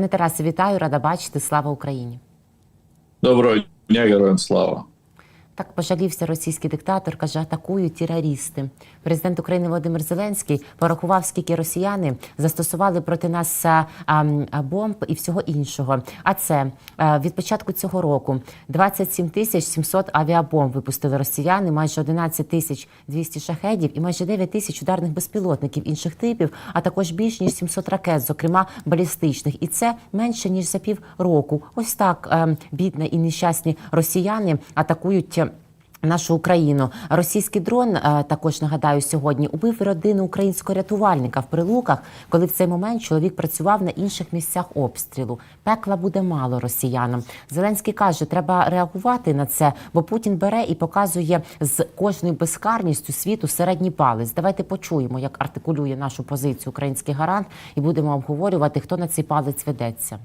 Пане Тарасе, вітаю, рада бачити. Слава Україні. Доброго дня, героям слава. Так пожалівся російський диктатор, каже, атакують терористи. Президент України Володимир Зеленський порахував, скільки росіяни застосували проти нас бомб і всього іншого. А це а, від початку цього року 27 тисяч 700 авіабомб випустили росіяни, майже 11 тисяч 200 шахедів і майже 9 тисяч ударних безпілотників інших типів, а також більш ніж 700 ракет, зокрема балістичних. І це менше ніж за пів року. Ось так е, бідні і нещасні росіяни атакують. Нашу Україну російський дрон е, також нагадаю сьогодні убив родину українського рятувальника в прилуках, коли в цей момент чоловік працював на інших місцях обстрілу. Пекла буде мало росіянам. Зеленський каже, треба реагувати на це, бо Путін бере і показує з кожною безкарністю світу середній палець. Давайте почуємо, як артикулює нашу позицію український гарант, і будемо обговорювати, хто на цей палець ведеться.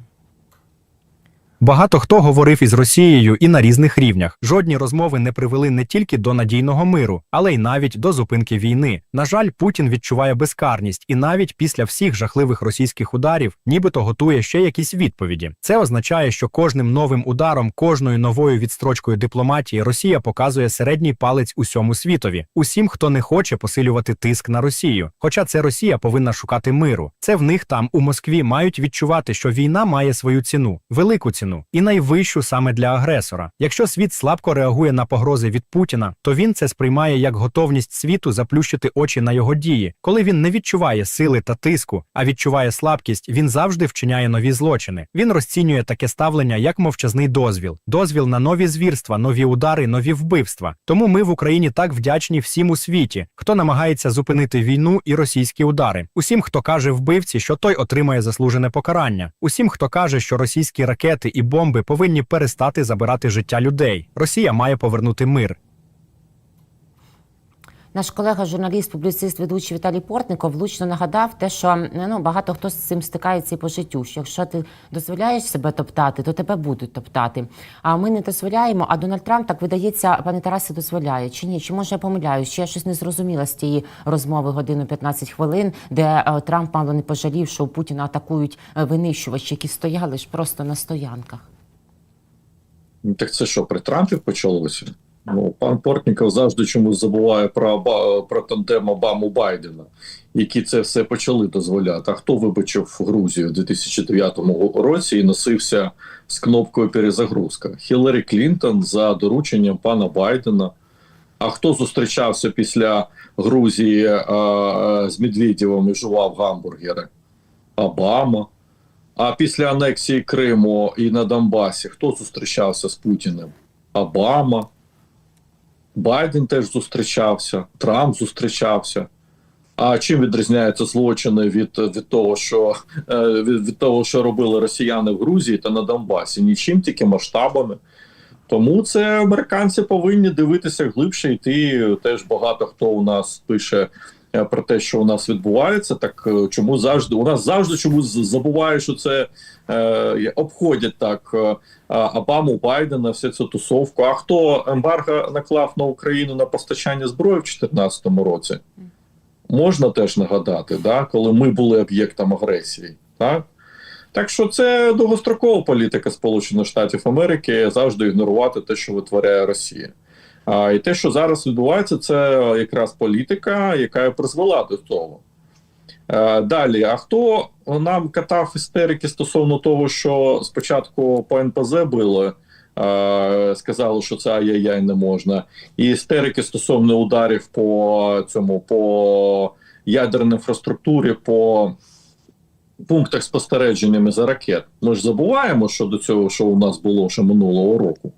Багато хто говорив із Росією і на різних рівнях. Жодні розмови не привели не тільки до надійного миру, але й навіть до зупинки війни. На жаль, Путін відчуває безкарність і навіть після всіх жахливих російських ударів, нібито готує ще якісь відповіді. Це означає, що кожним новим ударом, кожною новою відстрочкою дипломатії Росія показує середній палець усьому світові, усім, хто не хоче посилювати тиск на Росію. Хоча це Росія повинна шукати миру. Це в них там у Москві мають відчувати, що війна має свою ціну, велику ціну і найвищу саме для агресора. Якщо світ слабко реагує на погрози від Путіна, то він це сприймає як готовність світу заплющити очі на його дії. Коли він не відчуває сили та тиску, а відчуває слабкість, він завжди вчиняє нові злочини. Він розцінює таке ставлення як мовчазний дозвіл, дозвіл на нові звірства, нові удари, нові вбивства. Тому ми в Україні так вдячні всім у світі, хто намагається зупинити війну і російські удари. Усім, хто каже вбивці, що той отримає заслужене покарання. Усім, хто каже, що російські ракети і бомби повинні перестати забирати життя людей. Росія має повернути мир. Наш колега, журналіст, публіцист, ведучий Віталій Портников влучно нагадав те, що ну багато хто з цим стикається і по життю. Що якщо ти дозволяєш себе топтати, то тебе будуть топтати. А ми не дозволяємо. А Дональд Трамп так видається, пане Тарасе, дозволяє чи ні? Чи може я помиляюсь? Чи я щось не зрозуміла з тієї розмови годину 15 хвилин, де е, Трамп мало не пожалів, що у Путіна атакують е, винищувачі, які стояли ж просто на стоянках. Ну, Так це що, при Трампі почалося? Ну, пан Портніков завжди чомусь забуває про, про тандем Обаму Байдена, які це все почали дозволяти. А хто вибачив Грузію у 2009 році і носився з кнопкою перезагрузка? Хіларі Клінтон за дорученням пана Байдена. А хто зустрічався після Грузії а, з Медведєвим і жував гамбургери? Обама. А після анексії Криму і на Донбасі хто зустрічався з Путіним? Обама. Байден теж зустрічався, Трамп зустрічався. А чим відрізняються злочини від, від того, що е, від, від того, що робили росіяни в Грузії та на Донбасі? Нічим, тільки масштабами. Тому це американці повинні дивитися глибше йти. Теж багато хто у нас пише про те, що у нас відбувається. Так е, чому завжди у нас завжди чомусь забуває, що це е, обходять так е, Обаму, Байдена, всю цю тусовку. А хто ембарго наклав на Україну на постачання зброї в 2014 році? Можна теж нагадати, да, коли ми були об'єктом агресії, так. Так що це довгострокова політика Сполучених Штатів Америки завжди ігнорувати те, що витворяє Росія. А і те, що зараз відбувається, це якраз політика, яка призвела до того. Е, Далі, а хто нам катав істерики стосовно того, що спочатку по НПЗ били, е, сказали, що це ай-яй-яй не можна, і істерики стосовно ударів по цьому по ядерній інфраструктурі, по пунктах спостереженнями за ракет. Ми ж забуваємо, що до цього, що у нас було ще минулого року.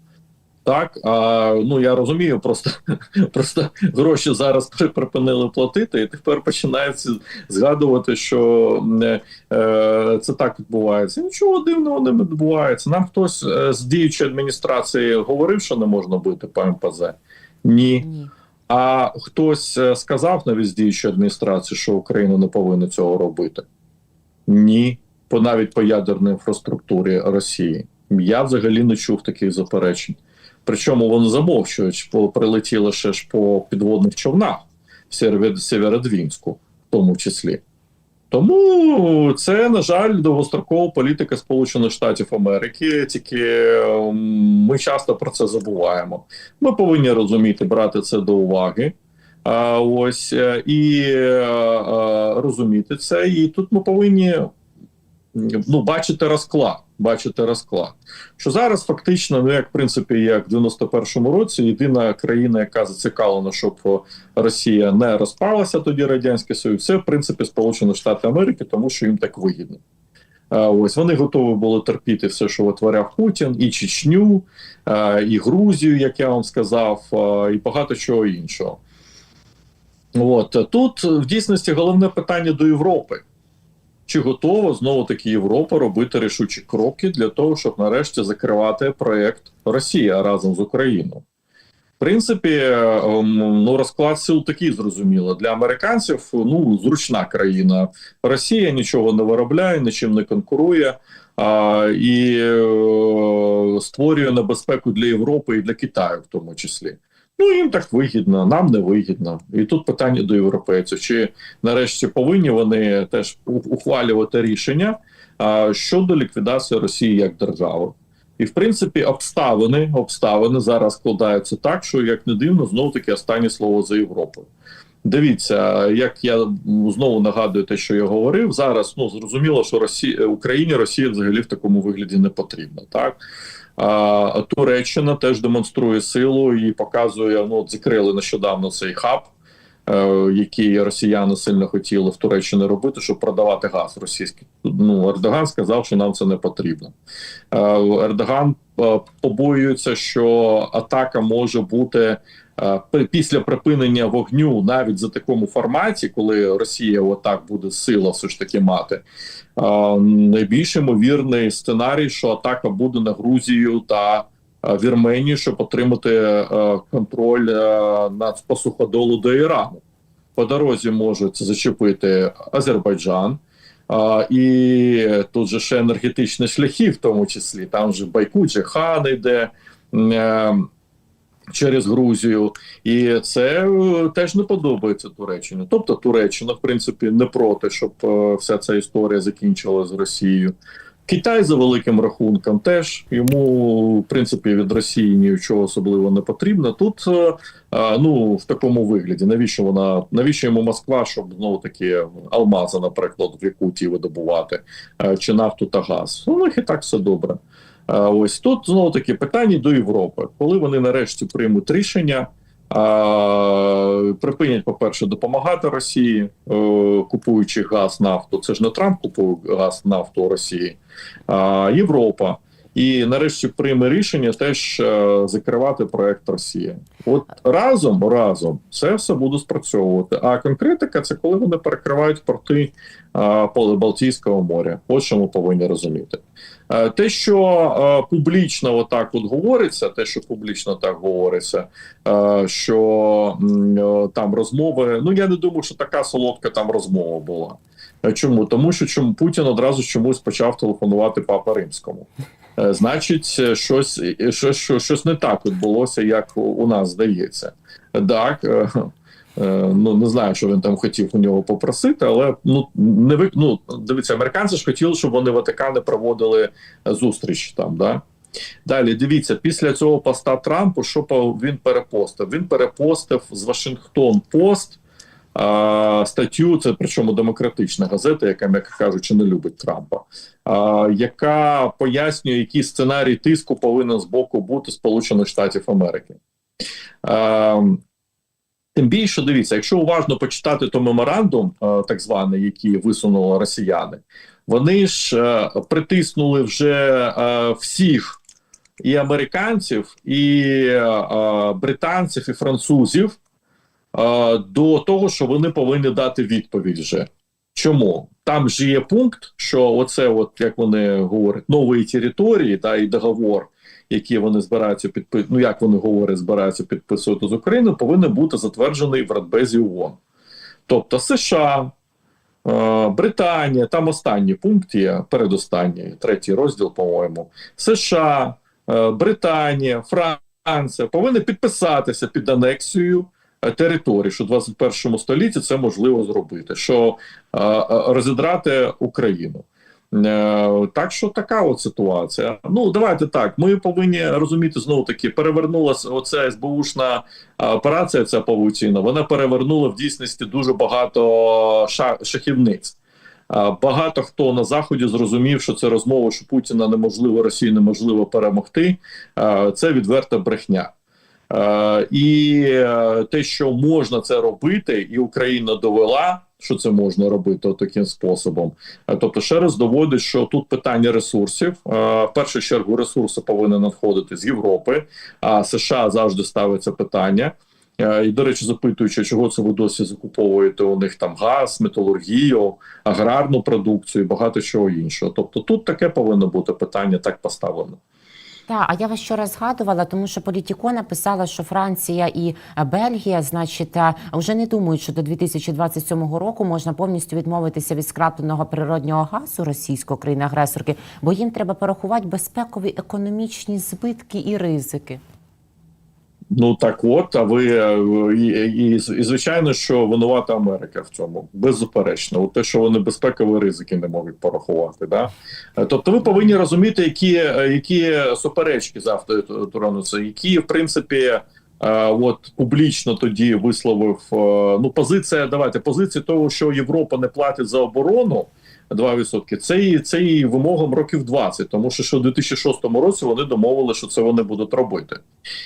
Так, а ну я розумію, просто просто гроші зараз припинили платити, і тепер починається згадувати, що е, е, це так відбувається. Нічого дивного не відбувається. Нам хтось е, з діючої адміністрації говорив, що не можна бити по МПЗ? Ні. Ні. А хтось е, сказав навіть з діючої адміністрації, що Україна не повинна цього робити? Ні. По навіть по ядерній інфраструктурі Росії. Я взагалі не чув таких заперечень. Причому вони замовчують, бо прилетіли ще ж по підводних човнах в Сєвєродвінську, в тому числі. Тому це, на жаль, довгострокова політика Сполучених Штатів Америки. Тільки ем, ми часто про це забуваємо. Ми повинні розуміти, брати це до уваги. Ось е, і е, е, розуміти це. І тут ми повинні ну, бачити розклад. Бачити розклад. Що зараз фактично, ну як в принципі, як в 91-му році, єдина країна, яка зацікавлена, щоб Росія не розпалася, тоді радянський Союз, це в принципі Сполучені Штати Америки, тому що їм так вигідно. Ось вони готові були терпіти все, що витворяв Путін, і Чечню, і Грузію, як я вам сказав, і багато чого іншого. От тут в дійсності головне питання до Європи. Чи готова знову таки Європа робити рішучі кроки для того, щоб нарешті закривати проект Росія разом з Україною? В принципі, ем, ну розклад сил такий зрозуміло. Для американців ну зручна країна. Росія нічого не виробляє, нічим не конкурує а, і е, створює небезпеку для Європи і для Китаю, в тому числі. Ну їм так вигідно, нам не вигідно. І тут питання до європейців: чи нарешті повинні вони теж ухвалювати рішення щодо ліквідації Росії як держави? І в принципі, обставини обставини зараз складаються так, що як не дивно, знову таки останнє слово за Європою. Дивіться, як я знову нагадую те, що я говорив зараз. Ну зрозуміло, що Росія Україні Росія взагалі в такому вигляді не потрібна, так. А, Туреччина теж демонструє силу і показує. Ну, закрили нещодавно цей хаб, е, який росіяни сильно хотіли в Туреччині робити, щоб продавати газ російський. Ну Ердоган сказав, що нам це не потрібно. Е, Ердоган е, побоюється, що атака може бути. Після припинення вогню навіть за такому форматі, коли Росія отак буде сила все ж таки мати, найбільш ймовірний сценарій, що атака буде на Грузію та Вірменію, щоб отримати контроль над по суходолу до Ірану. По дорозі можуть зачепити Азербайджан. А, і тут же ще енергетичні шляхи, в тому числі. Там же Байку, Джехан йде е, через Грузію, і це е, теж не подобається Туреччині. Тобто Туреччина, в принципі, не проти, щоб е, вся ця історія закінчилася з Росією. Китай за великим рахунком теж йому, в принципі, від Росії нічого особливо не потрібно. Тут е, ну в такому вигляді. Навіщо вона навіщо йому Москва, щоб знову таки алмази, наприклад, в Якутії видобувати, чи нафту та газ? У них і так все добре. Ось тут знову таки питання до Європи, коли вони нарешті приймуть рішення. Припинять, по-перше, допомагати Росії, е, купуючи газ, нафту. Це ж не Трамп купує газ, нафту Росії, а Європа. І нарешті прийме рішення теж е, закривати проект Росія. От разом разом це все буде спрацьовувати. А конкретика це коли вони перекривають порти е, Балтійського моря. От що ми повинні розуміти. Е, Те, що публічно отак от говориться, те, що публічно так говориться, що там розмови. Ну я не думаю, що така солодка там розмова була. Чому? Тому що чому Путін одразу чомусь почав телефонувати Папа Римському. Е, Значить, е, щось, е, щось, щось, не так відбулося, як у- нас здається. Так, ну не знаю, що він там хотів у нього попросити, але ну не ви, ну, дивіться, американці ж хотіли, щоб вони Ватикани проводили зустріч там. Да? Далі дивіться, після цього поста Трампу, що він перепостив? Він перепостив з Вашингтон Пост а, статтю, це причому демократична газета, яка, м'яко кажучи, не любить Трампа, а, яка пояснює, який сценарій тиску повинен з боку бути Сполучених Штатів Америки. А, Тим більше дивіться, якщо уважно почитати то меморандум, так званий, який висунули росіяни, вони ж е, притиснули вже е, всіх і американців, і е, британців, і французів до того, що вони повинні дати відповідь вже. Чому? Там ж є пункт, що оце, от як вони говорять, нової території та і договор, який вони збираються підписувати, ну як вони говорять, збираються підписувати з Україною, повинен бути затверджений в Радбезі ООН. Тобто США, е, Британія, там останній пункт є, передостанній, третій розділ, по-моєму. США, е, Британія, Франція повинні підписатися під анексією територій, що в 21 столітті це можливо зробити, що е, е, розідрати Україну. Е, Так що така от ситуація. Ну давайте так. Ми повинні розуміти знову таки, перевернулася оця СБУшна е, операція. Ця павутіна. Вона перевернула в дійсності дуже багато ша- шахівниць. Е, Багато хто на заході зрозумів, що це розмова, що Путіна неможливо Росії неможливо перемогти. Е, Це відверта брехня. Е, І е, те, що можна це робити, і Україна довела, що це можна робити таким способом. Е, Тобто, ще раз доводить, що тут питання ресурсів. В першу чергу ресурси повинні надходити з Європи, а США завжди ставиться питання. І, до речі, запитуючи, чого це ви досі закуповуєте у них там газ, металургію, аграрну продукцію, і багато чого іншого. Тобто, тут таке повинно бути питання так поставлено. Так, а я вас вчора згадувала, тому що Політіко написала, що Франція і е, Бельгія, значить, е, вже не думають, що до 2027 року можна повністю відмовитися від скрапленого природнього газу російської країни-агресорки, бо їм треба порахувати безпекові економічні збитки і ризики. Ну так от, а ви е, і, і, і звичайно, що винувата Америка в цьому беззаперечно. От те, що вони безпекові ризики не можуть порахувати. Да? Е, Тобто, ви повинні розуміти, які, е, які суперечки завтра турануться, які в принципі. От публічно тоді висловив ну позиція. Давайте позиція того, що Європа не платить за оборону 2%, це і це і вимогам років 20, тому що ще у 2006 році вони домовили, що це вони будуть робити.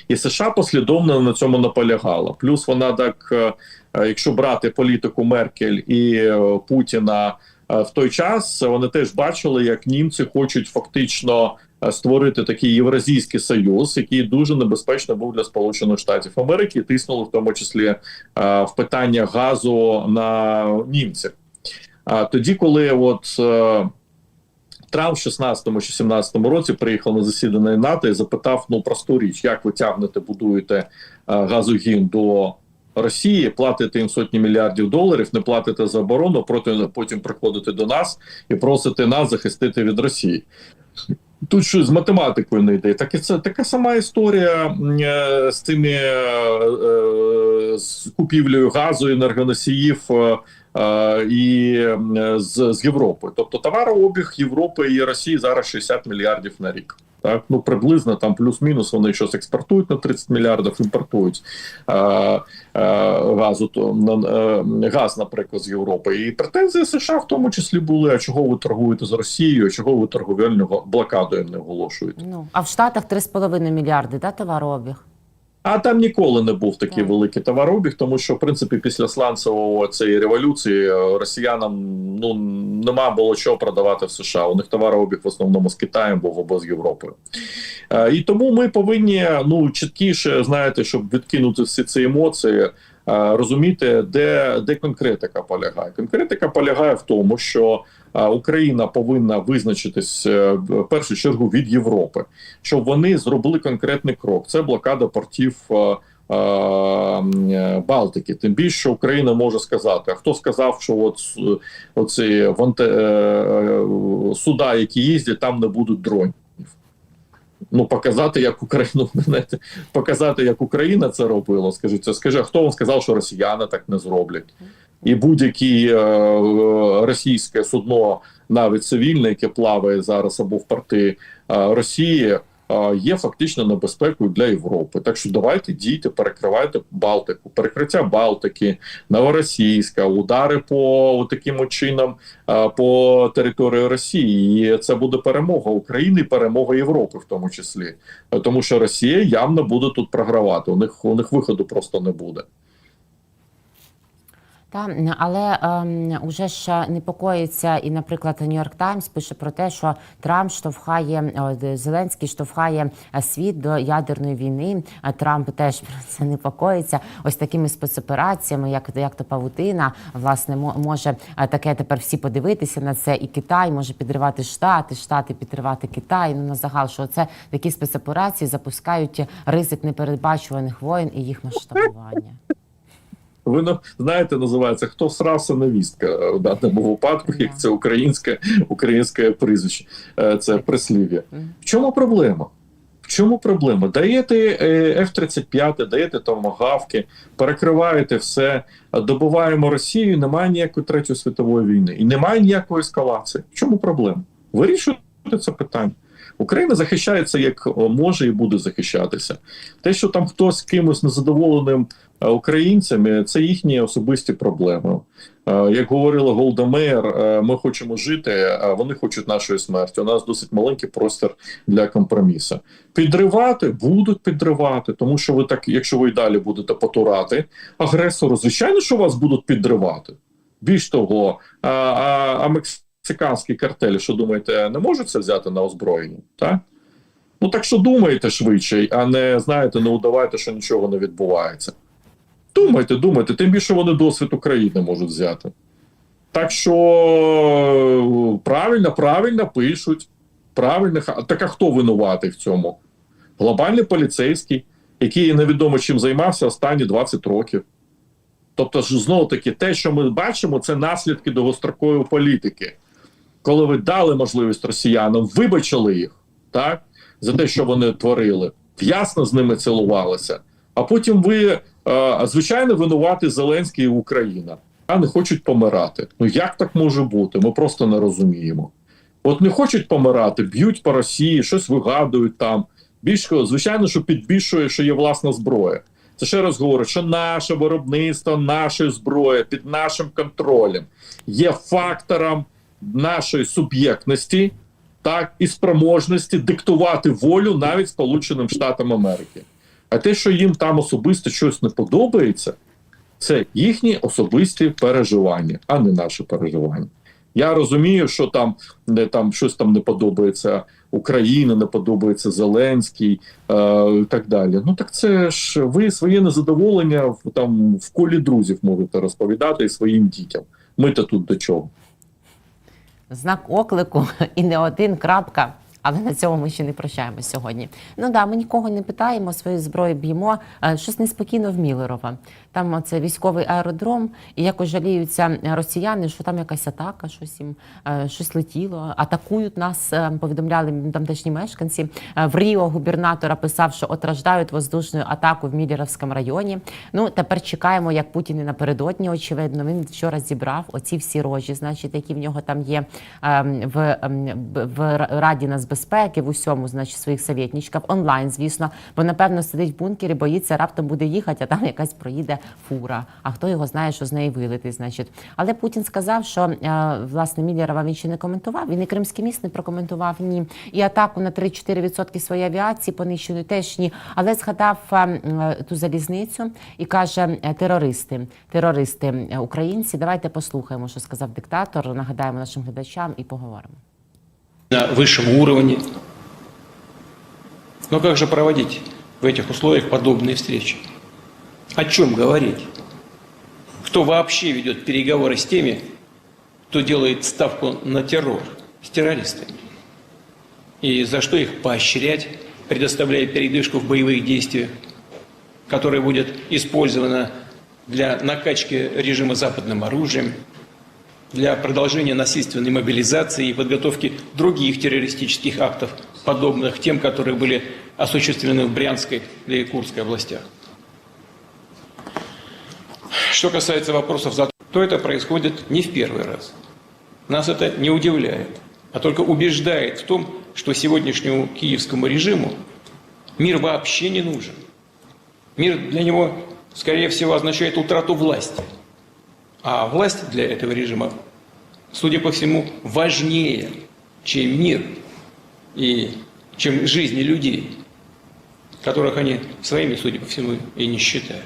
І США послідовно на цьому наполягала. Плюс вона так, е, е, якщо брати політику Меркель і е, Путіна в той час, вони теж бачили, як німці хочуть фактично створити такий євразійський союз, який дуже небезпечно був для Сполучених Штатів Америки, тиснули в тому числі в питання газу на німців. А тоді, коли от е, Трамп в 16-му чи 17-му році приїхав на засідання НАТО і запитав ну просту річ, як ви тягнете, будуєте е, газогін до Росії, платите їм сотні мільярдів доларів, не платите за оборону, проти потім приходите до нас і просите нас захистити від Росії. Тут щось з математикою не йде. Так і це така сама історія е, з цими е, з купівлею газу енергоносіїв. І е, з, з Європи. Тобто товарообіг Європи і Росії зараз 60 мільярдів на рік. Так, ну приблизно там плюс-мінус вони щось експортують на 30 мільярдів, імпортують е, е, газу то на е, газ, наприклад, з Європи. І претензії США в тому числі були: а чого ви торгуєте з Росією, чого ви торговельну блокаду не оголошуєте? Ну а в Штатах 3,5 мільярди, да, товарообіг? А там ніколи не був такий великий товарообіг, тому що в принципі після сланцевого цієї революції е, росіянам ну нема було чого продавати в США. У них товарообіг в основному з Китаєм був або з Європою. Е, і тому ми повинні ну чіткіше знаєте, щоб відкинути всі ці емоції. е, Розуміти, де, де конкретика полягає. Конкретика полягає в тому, що Україна повинна визначитись е, в першу чергу від Європи, щоб вони зробили конкретний крок. Це блокада портів е, е, Балтики. Тим більше Україна може сказати. А хто сказав, що от оці ванте, суда, які їздять, там не будуть дронів. Ну, показати, як Україну показати, як Україна це робила. Скажіть, скажи, а хто вам сказав, що росіяни так не зроблять? І будь-яке е, е, російське судно, навіть цивільне, яке плаває зараз або в порти е, Росії, є фактично небезпекою для Європи. Так що давайте дійте, перекривайте Балтику, перекриття Балтики, Новоросійська, удари по таким чином по території Росії. І це буде перемога України, перемога Європи, в тому числі, тому що Росія явно буде тут програвати. У них у них виходу просто не буде. Та але ем, уже ж непокоїться, і, наприклад, Нью-Йорк Таймс пише про те, що Трамп штовхає Зеленський штовхає е, світ до ядерної війни. Трамп теж про це непокоїться. Ось такими спецопераціями, як як то павутина, власне, мо- може е, таке тепер всі подивитися на це. І Китай може підривати Штати, Штати підривати Китай. Ну на загал, що це такі спецоперації запускають ризик непередбачуваних воєн і їх масштабування. Ви знаєте, називається хто срався невістка е, в даному випадку, як це українське українське прізвище, е, це прислів'я. В чому проблема? В чому проблема? Даєте е, F-35, даєте томагавки, перекриваєте все, добуваємо Росію, немає ніякої третьої світової війни і немає ніякої ескалації. В чому проблема? Вирішуйте це питання. Україна захищається як може і буде захищатися. Те, що там хтось кимось незадоволеним українцями, це їхні особисті проблеми. Е, Як говорила Голда Меєр, е, ми хочемо жити, а вони хочуть нашої смерті. У нас досить маленький простір для компромісу. Підривати будуть підривати, тому що ви так, якщо ви й далі будете потурати агресору, звичайно, що вас будуть підривати. Більш того, а, а, а мексиканські картелі, що думаєте, не можуть це взяти на озброєння? Так? Ну так що думайте швидше, а не знаєте, не удавайте, що нічого не відбувається. Думайте, думайте, тим більше вони досвід України можуть взяти. Так що правильно, правильно пишуть. Правильно, так а хто винуватий в цьому? Глобальний поліцейський, який невідомо чим займався останні 20 років. Тобто, знову таки, те, що ми бачимо, це наслідки довгострокової політики. Коли ви дали можливість росіянам, вибачили їх так, за те, що вони творили, ясно з ними цілувалися. А потім ви, звичайно, винувати Зеленський і Україна, а не хочуть помирати. Ну як так може бути? Ми просто не розуміємо. От не хочуть помирати, б'ють по Росії, щось вигадують там. Більш звичайно, що підбільшує, що є власна зброя. Це ще раз говорю, що наше виробництво нашої зброї під нашим контролем є фактором нашої суб'єктності, так і спроможності диктувати волю навіть Сполученим Штатам Америки. А те, що їм там особисто щось не подобається, це їхні особисті переживання, а не наші переживання. Я розумію, що там не там щось там не подобається Україна, не подобається Зеленський е, і так далі. Ну так це ж ви своє незадоволення в там в колі друзів можете розповідати і своїм дітям. Ми то тут до чого? Знак оклику і не один крапка. Але на цьому ми ще не прощаємось сьогодні. Ну да, ми нікого не питаємо, свою зброю б'ємо. Е, Щось неспокійно в Мілерово. Там це військовий аеродром, і якось жаліються росіяни, що там якась атака, щось їм е, щось летіло, атакують нас. е, Повідомляли тамтешні мешканці. В Ріо губернатора писав, що отраждають воздушну атаку в Мілеровському районі. Ну тепер чекаємо, як Путін і напередодні. Очевидно, він вчора зібрав оці всі рожі, значить, які в нього там є ем, в, ем, в Раді нацбезпеки, в усьому, значить, своїх совєтничків, онлайн, звісно, бо напевно сидить в бункері, боїться раптом буде їхати, а там якась проїде фура. А хто його знає, що з неї вилити, значить. Але Путін сказав, що е, власне Міллерова він ще не коментував. Він і Кримський міст не прокоментував ні. І атаку на 3-4% своєї авіації понищеної теж ні. Але згадав е, ту залізницю і каже: е, терористи, терористи е, українці. Давайте послухаємо, що сказав диктатор. Нагадаємо нашим глядачам і поговоримо. На высшем уровне. Но как же проводить в этих условиях подобные встречи? О чем говорить? Кто вообще ведет переговоры с теми, кто делает ставку на террор, с террористами? И за что их поощрять, предоставляя передышку в боевых действиях, которая будет использована для накачки режима западным оружием, для продолжения насильственной мобилизации и подготовки других террористических актов, подобных тем, которые были осуществлены в Брянской и Курской областях. Что касается вопросов, то это происходит не в первый раз. Нас это не удивляет, а только убеждает в том, что сегодняшнему киевскому режиму мир вообще не нужен. Мир для него, скорее всего, означает утрату власти. А власть для этого режима, судя по всему, важнее, чем мир и чем жизни людей, которых они своими, судя по всему, и не считают.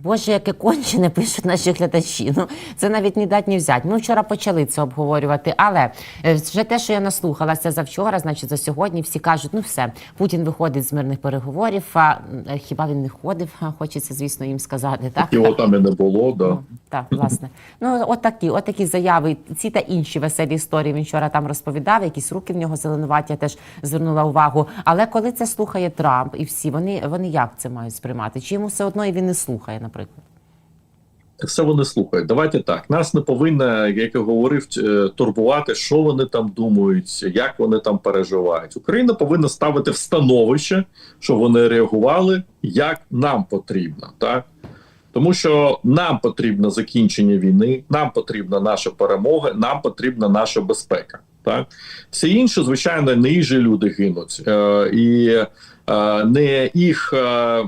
Боже, яке кончене пишуть наші глядачі. Ну це навіть не дать ні взять. Ми вчора почали це обговорювати, але е, вже те, що я наслухалася за вчора, значить за сьогодні, всі кажуть, ну все, Путін виходить з мирних переговорів. А е, хіба він не ходив? Хочеться, звісно, їм сказати. Так Його там і не було, да. Так, власне. Ну, от такі, от такі заяви. Ці та інші веселі історії він вчора там розповідав. Якісь руки в нього зеленуваті, я теж звернула увагу. Але коли це слухає Трамп і всі, вони, вони як це мають сприймати? Чи йому все одно і він не слухає, наприклад? все вони слухають. Давайте так. Нас не повинно, як я говорив, е, турбувати, що вони там думають, як вони там переживають. Україна повинна ставити в становище, щоб вони реагували, як нам потрібно, так. Тому що нам потрібно закінчення війни, нам потрібна наша перемога, нам потрібна наша безпека. Так все інше, звичайно, не їжі люди гинуть, е, і е, не їх е,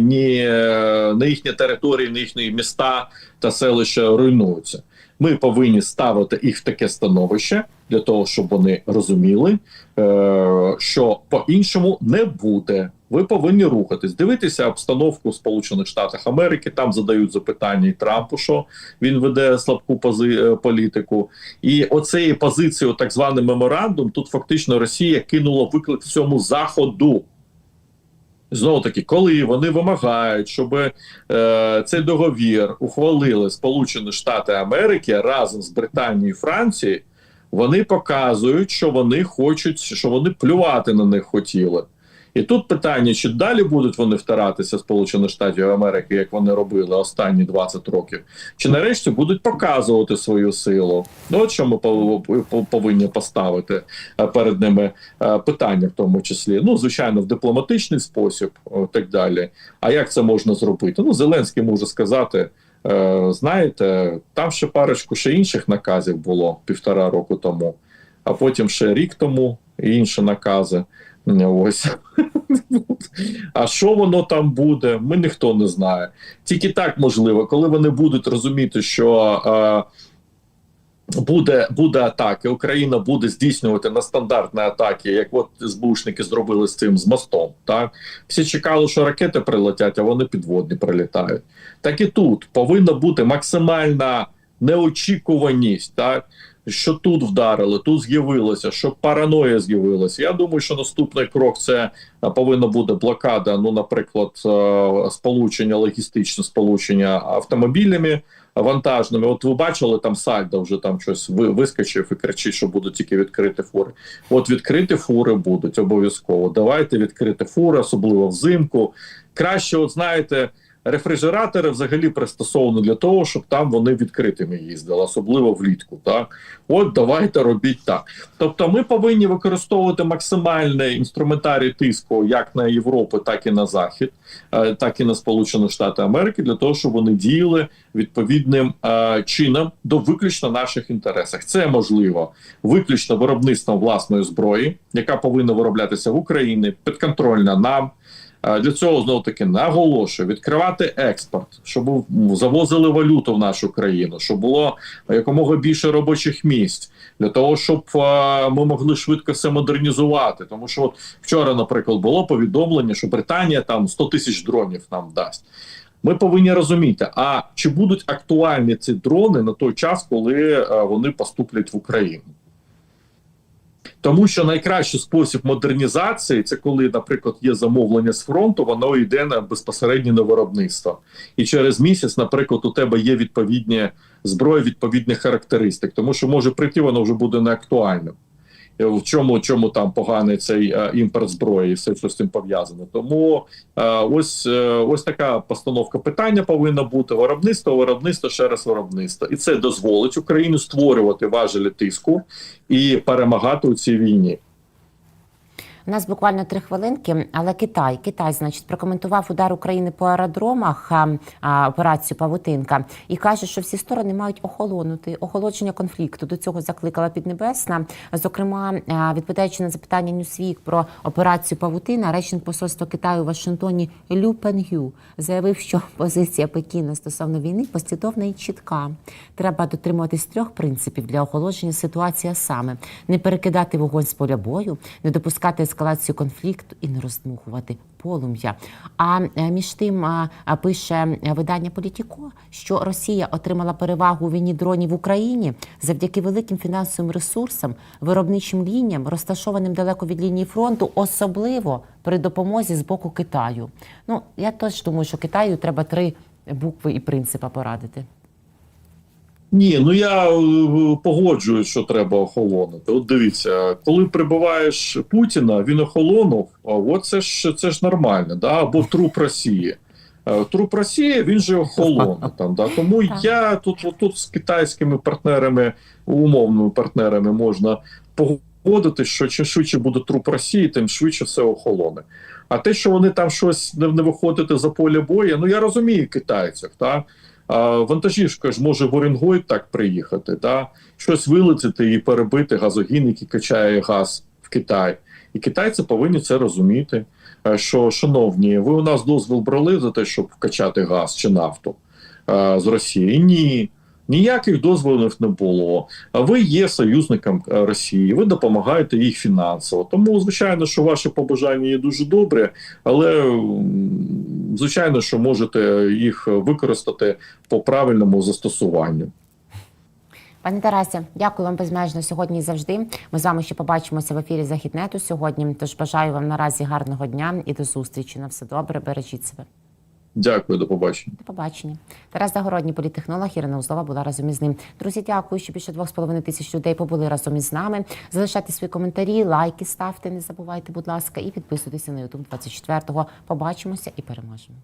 ні, е, не їхні території, не їхні міста та селища руйнуються. Ми повинні ставити їх в таке становище для того, щоб вони розуміли, е, що по-іншому не буде. Ви повинні рухатись, дивитися обстановку в Сполучених Штатах Америки. Там задають запитання і Трампу, що він веде слабку пози- е, політику. І оцеї позиції, так званий меморандум, тут фактично Росія кинула виклик всьому заходу. Знову таки, коли вони вимагають, щоб е, цей договір ухвалили Сполучені Штати Америки разом з Британією і Францією, вони показують, що вони хочуть, що вони плювати на них хотіли. І тут питання: чи далі будуть вони втиратися Сполучених Штатів Америки, як вони робили останні 20 років, чи нарешті будуть показувати свою силу? Ну от що ми пов- пов- повинні поставити е, перед ними е, питання, в тому числі. Ну, звичайно, в дипломатичний спосіб, так далі. А як це можна зробити? Ну, Зеленський може сказати. е, Знаєте, там ще парочку ще інших наказів було півтора року тому, а потім ще рік тому інші накази. Ось. А що воно там буде, ми ніхто не знає. Тільки так можливо, коли вони будуть розуміти, що е, буде, буде атаки, Україна буде здійснювати на стандартні атаки, як от СБУшники зробили з цим з мостом. Так всі чекали, що ракети прилетять, а вони підводні прилітають. Так і тут повинна бути максимальна неочікуваність, так що тут вдарили, тут з'явилося, що параноя з'явилася. Я думаю, що наступний крок це е, повинна бути блокада. Ну, наприклад, е, сполучення, логістичне сполучення автомобілями вантажними. От ви бачили там Сальдо вже там щось вискочив і кричить, що будуть тільки відкриті фури. От відкриті фури будуть обов'язково. Давайте відкриті фури, особливо взимку. Краще, от знаєте. Рефрижератори взагалі пристосовані для того, щоб там вони відкритими їздили, особливо влітку. Так, от давайте робіть так. Тобто, ми повинні використовувати максимальний інструментарій тиску як на Європу, так і на Захід, е, так і на Сполучені Штати Америки, для того, щоб вони діяли відповідним е, чином до виключно наших інтересах. Це можливо виключно виробництвом власної зброї, яка повинна вироблятися в Україні, підконтрольна нам. Е, Для цього знову таки наголошую відкривати експорт, щоб завозили валюту в нашу країну, щоб було якомога більше робочих місць для того, щоб е, ми могли швидко все модернізувати. Тому що от вчора, наприклад, було повідомлення, що Британія там 100 тисяч дронів нам дасть. Ми повинні розуміти, а чи будуть актуальні ці дрони на той час, коли е, вони поступлять в Україну. Тому що найкращий спосіб модернізації це коли, наприклад, є замовлення з фронту, воно йде на безпосередньо на виробництво. І через місяць, наприклад, у тебе є відповідні зброї відповідних характеристик, тому що може прийти, воно вже буде не актуальним. Е, В чому, чому там поганий цей е, імпорт зброї, і все, що з цим пов'язане. Тому е, ось, е, ось така постановка питання повинна бути: виробництво, виробництво, ще раз виробництво. І це дозволить Україні створювати важелі тиску і перемагати у цій війні. У нас буквально три хвилинки, але Китай, Китай, значить, прокоментував удар України по аеродромах, операцію Павутинка, і каже, що всі сторони мають охолонути. Охолодження конфлікту до цього закликала Піднебесна. Зокрема, відповідаючи на запитання Ньюсвік про операцію Павутина, речник посольства Китаю у Вашингтоні Лю Пенгю заявив, що позиція Пекіна стосовно війни послідовна і чітка. Треба дотримуватись трьох принципів для охолодження ситуації, саме не перекидати вогонь з поля бою, не допускати ескалацію конфлікту і не роздмухувати полум'я. А е, між тим пише видання Політіко, що Росія отримала перевагу у війні дронів в Україні завдяки великим фінансовим ресурсам, виробничим лініям, розташованим далеко від лінії фронту, особливо при допомозі з боку Китаю. Ну я теж думаю, що Китаю треба три букви і принципа порадити. Ні, ну я е, погоджуюсь, що треба охолонути. От дивіться, коли прибуваєш Путіна, він охолонув. А от це ж це ж нормально, да? або труп Росії. Е, Труп Росії він же охолоне там. Да? Тому я тут, тут з китайськими партнерами, умовними партнерами можна погодити, що чим швидше буде труп Росії, тим швидше все охолоне. А те, що вони там щось не, не виходити за поле бою, ну я розумію китайців. Так? А, вантажівка ж може в Оренгой так приїхати, да? щось вилетіти і перебити газогін, який качає газ в Китай. І китайці повинні це розуміти. е, Що, шановні, ви у нас дозвіл брали за те, щоб вкачати газ чи нафту е, з Росії? Ні. Ніяких дозволів не було. Ви є союзником е, Росії, ви допомагаєте їй фінансово. Тому, звичайно, що ваші побажання є дуже добрі, але звичайно, що можете їх використати по правильному застосуванню. Пане Тарасе, дякую вам безмежно сьогодні і завжди. Ми з вами ще побачимося в ефірі Західнету сьогодні. Тож бажаю вам наразі гарного дня і до зустрічі. На все добре, бережіть себе. Дякую, до побачення. До побачення. Тарас Загородній політехнолог Ірина Узлова була разом із ним. Друзі, дякую, що більше двох з половиною тисяч людей побули разом із нами. Залишайте свої коментарі, лайки ставте, не забувайте, будь ласка, і підписуйтеся на YouTube 24-го. Побачимося і переможемо.